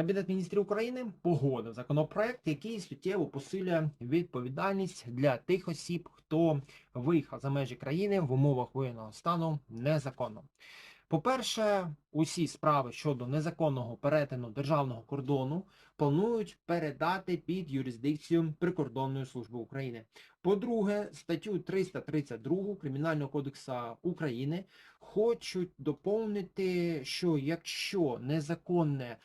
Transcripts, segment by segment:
Кабінет міністрів України погодив законопроект, який суттєво посилює відповідальність для тих осіб, хто виїхав за межі країни в умовах воєнного стану незаконно. По-перше, усі справи щодо незаконного перетину державного кордону планують передати під юрисдикцію Прикордонної служби України. По-друге, статтю 332 Кримінального кодексу України хочуть доповнити, що якщо незаконне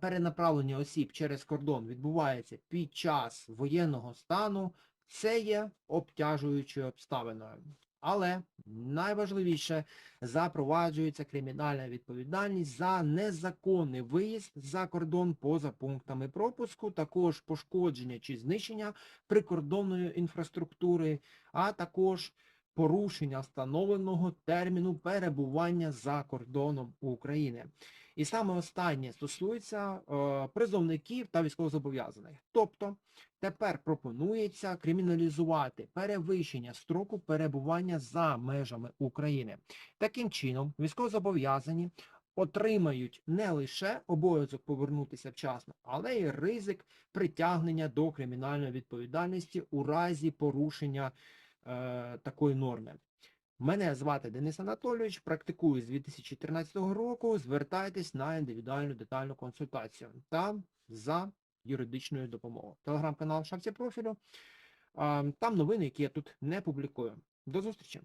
перенаправлення осіб через кордон відбувається під час воєнного стану, це є обтяжуючою обставиною. Але найважливіше запроваджується кримінальна відповідальність за незаконний виїзд за кордон поза пунктами пропуску, також пошкодження чи знищення прикордонної інфраструктури, а також порушення встановленого терміну перебування за кордоном України. І саме останнє стосується е, призовників та військовозобов'язаних. Тобто тепер пропонується криміналізувати перевищення строку перебування за межами України. Таким чином, військовозобов'язані отримають не лише обов'язок повернутися вчасно, але й ризик притягнення до кримінальної відповідальності у разі порушення е, такої норми. Мене звати Денис Анатолійович, практикую з 2013 року. Звертайтесь на індивідуальну детальну консультацію та за юридичною допомогою. Телеграм-канал шапці профілю. Там новини, які я тут не публікую. До зустрічі!